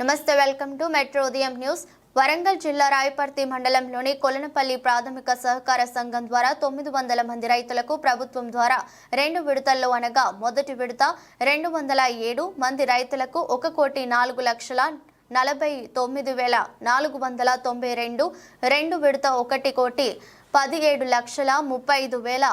నమస్తే welcome to metro Udayam news. Warangal జిల్లా రాయపర్తి మండలంలోని కొలనపల్లి ప్రాథమిక సహకార సంఘం ద్వారా తొమ్మిది వందల మంది రైతులకు ప్రభుత్వం ద్వారా రెండు విడతల్లో అనగా మొదటి విడత రెండు వందల ఏడు మంది రైతులకు ఒక కోటి నాలుగు లక్షల నలభై తొమ్మిది వేల నాలుగు వందల తొంభై రెండు రెండు విడత ఒకటి కోటి పదిహేడు లక్షల ముప్పై ఐదు వేల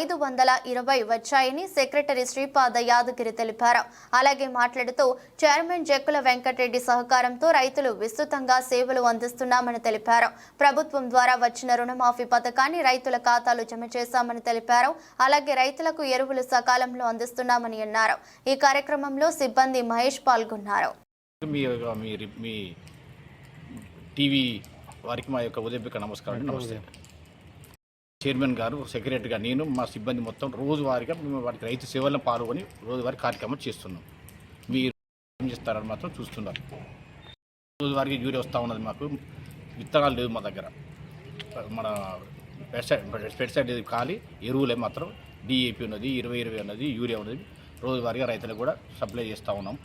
ఐదు వందల ఇరవై వచ్చాయని సెక్రటరీ శ్రీపాద యాదగిరి తెలిపారు. అలాగే మాట్లాడుతూ చైర్మన్ జక్కుల వెంకటరెడ్డి సహకారంతో రైతులు విస్తృతంగా సేవలు అందిస్తున్నామని తెలిపారు. ప్రభుత్వం ద్వారా వచ్చిన రుణమాఫీ పథకాన్ని రైతుల ఖాతాలు జమ చేశామని తెలిపారు. అలాగే రైతులకు ఎరువులు సకాలంలో అందిస్తున్నామని అన్నారు. ఈ కార్యక్రమంలో సిబ్బంది మహేష్ పాల్గొన్నారు. టీవీ వారికి మా యొక్క ఉదయపిక నమస్కారం. నమస్తే. చైర్మన్ గారు సెక్రటరీగా నేను మా సిబ్బంది మొత్తం రోజువారీగా మేము వారికి రైతు సేవలను పాల్గొని రోజువారీ కార్యక్రమం చేస్తున్నాం. మీరు ఏం చేస్తారని మాత్రం చూస్తున్నారు. రోజువారీగా యూరియా వస్తూ ఉన్నది మాకు. విత్తనాలు లేవు మా దగ్గర. మన పెస్టిసైడ్ పెస్టిసైడ్ ఖాళీ ఎరువులే మాత్రం డిఏపి ఉన్నది ఇరవై ఇరవై ఉన్నది యూరియా ఉన్నది. రోజువారీగా రైతులకు కూడా సప్లై చేస్తూ ఉన్నాం.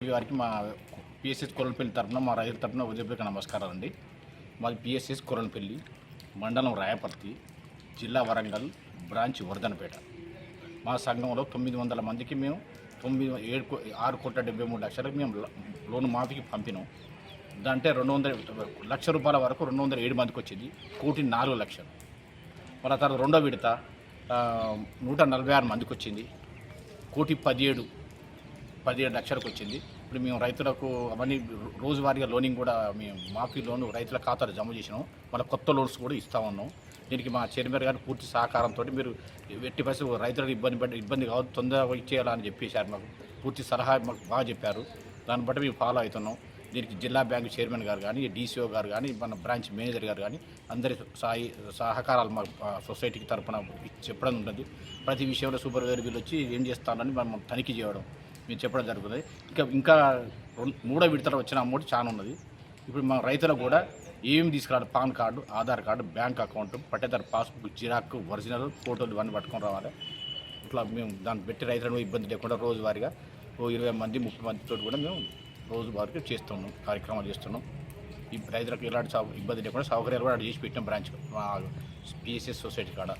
వారికి మా పిఎస్ఎస్ కొరలపల్లి తరఫున మా రైతుల తరఫున ఉదయపల్లికి నమస్కారం అండి మాది పిఎస్ఎస్ కొరలపల్లి. మండలం రాయపర్తి జిల్లా వరంగల్ బ్రాంచ్ వర్ధనపేట మా సంఘంలో తొమ్మిది వందల మందికి మేము తొమ్మిది ఏడు కో- ఆరు కోట్ల డెబ్బై మూడు లక్షలకు మేము లోన్ మాఫీకి పంపినాం. దాంటే రెండు వందల లక్ష రూపాయల వరకు రెండు వందల ఏడు మందికి వచ్చింది. కోటి నాలుగు లక్షలు. మన తర్వాత రెండో విడత నూట నలభై ఆరు మందికి వచ్చింది. కోటి పదిహేడు పదిహేడు లక్షలకు వచ్చింది. ఇప్పుడు మేము రైతులకు అవన్నీ రోజువారీగా లోనింగ్ కూడా మేము మాఫీ లోను రైతుల ఖాతాలు జమ చేసినాం. మన కొత్త లోన్స్ కూడా ఇస్తా ఉన్నాం. దీనికి మా చైర్మన్ గారు పూర్తి సహకారంతో మీరు ఎట్టి పరిస్థితి రైతులకు ఇబ్బంది పడి ఇబ్బంది కావద్దు తొందరగా ఇచ్చేయాలని చెప్పేశారు మాకు. పూర్తి సలహా మాకు బాగా చెప్పారు. దాన్ని బట్టి మేము ఫాలో అవుతున్నాం. దీనికి జిల్లా బ్యాంకు చైర్మన్ గారు కానీ డీసీఓ గారు కానీ మన బ్రాంచ్ మేనేజర్ గారు కానీ అందరి సాయి సహకారాలు మా సొసైటీకి తరఫున చెప్పడం ఉంటుంది ప్రతి విషయంలో సూపర్వైజర్ వీళ్ళు వచ్చి ఏం చేస్తానని మనం తనిఖీ చేయడం. మేము చెప్పడం జరుగుతుంది. ఇంకా ఇంకా రెండు- మూడో విడతలో వచ్చిన అమౌంట్ చాలా ఉన్నది. ఇప్పుడు మా రైతులకు కూడా ఏమి తీసుకురావాలి? PAN card Aadhaar card bank account పట్టేదారు passbook xerox original ఫోటోలు ఇవన్నీ పట్టుకొని రావాలి. ఇట్లా మేము దాన్ని పెట్టి రైతులను ఇబ్బంది లేకుండా రోజువారీగా ఓ ఇరవై మంది ముప్పై మందితో కూడా మేము రోజువారీగా చేస్తున్నాం కార్యక్రమాలు చేస్తున్నాం. ఈ రైతులకు ఎలాంటి ఇబ్బంది లేకుండా సౌకర్యాలు కూడా చేసి పెట్టినాం బ్రాంచ్ మా పిఎస్ఎస్ సొసైటీ కాడ.